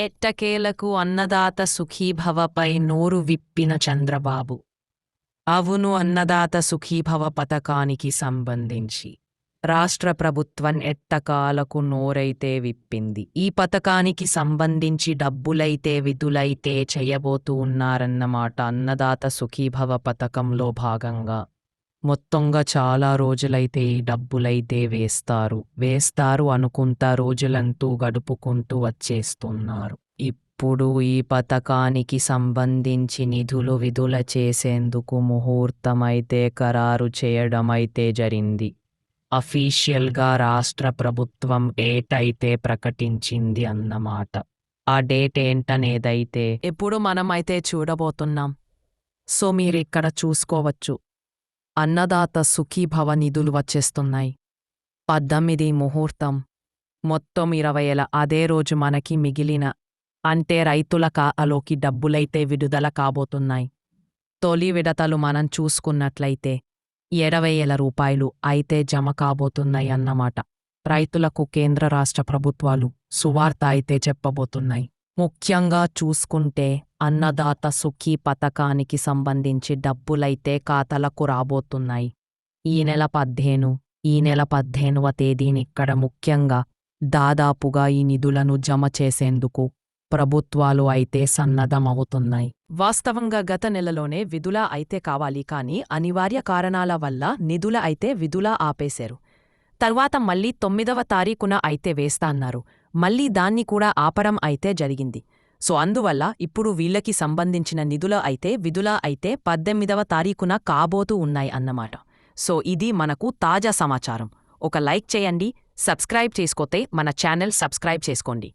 ఎట్టకేలకు అన్నదాత సుఖీభవపై నోరు విప్పిన చంద్రబాబు. అవును అన్నదాత సుఖీభవ పథకానికి సంబంధించి. రాష్ట్ర ప్రభుత్వం ఎట్టకాలకు నోరైతే విప్పింది. ఈ పథకానికి సంబంధించి డబ్బులైతే విధులైతే చేయబోతూ ఉన్నారన్నమాట అన్నదాత సుఖీభవ పథకంలో భాగంగా. మొత్తంగా చాలా రోజులైతే ఈ డబ్బులైతే వేస్తారు. వేస్తారు అనుకుంటా రోజులంటూ గడుపుకుంటూ వచ్చేస్తున్నారు. ఇప్పుడు ఈ పథకానికి సంబంధించి నిధులు విధుల చేసేందుకు ముహూర్తమైతే ఖరారు చేయడమైతే జరిగింది అఫీషియల్గా రాష్ట్ర ప్రభుత్వం డేట్ అయితే ప్రకటించింది అన్నమాట. ఆ డేట్ ఏంటనేదైతే ఇప్పుడు మనమైతే చూడబోతున్నాం. సో మీరిక్కడ చూసుకోవచ్చు. అన్నదాత సుఖీభవ నిధులు వచ్చేస్తున్నాయి. పద్దెనిమిది ముహూర్తం. మొత్తం ఇరవైల అదే రోజు మనకి మిగిలిన అంటే రైతుల ఖాతాలోకి డబ్బులైతే విడుదల కాబోతున్నాయి. తొలి విడతలు మనం చూసుకున్నట్లయితే ఇరవై రూపాయలు అయితే జమ కాబోతున్నాయి అన్నమాట రైతులకు కేంద్ర రాష్ట్ర ప్రభుత్వాలు సువార్త అయితే చెప్పబోతున్నాయి. ముఖ్యంగా చూసుకుంటే అన్నదాత సుఖీ పథకానికి సంబంధించి డబ్బులైతే ఖాతాలకు రాబోతున్నాయి. ఈ నెల పద్దేను ఈ నెల పద్దేనువ తేదీనిక్కడ ముఖ్యంగా దాదాపుగా ఈ నిధులను జమ చేసేందుకు ప్రభుత్వాలు అయితే సన్నద్ధమవుతున్నాయి. వాస్తవంగా గత నెలలోనే విధుల అయితే కావాలి కానీ అనివార్య కారణాల వల్ల నిధుల అయితే విధుల ఆపేశారు. తర్వాత మళ్ళీ తొమ్మిదవ తారీఖున అయితే వేస్తాన్నారు మళ్ళీ మళ్ళీ దాన్ని కూడా ఆపరం అయితే జరిగింది. సో అందువల్ల ఇప్పుడు వీళ్ళకి సంబంధించిన నిధుల అయితే విధుల అయితే పద్దెనిమిదవ తారీఖున కాబోతూ ఉన్నాయి అన్నమాట. సో ఇది మనకు తాజా సమాచారం. ఒక లైక్ చేయండి సబ్స్క్రైబ్ చేసుకోతే మన ఛానల్ సబ్స్క్రైబ్ చేసుకోండి.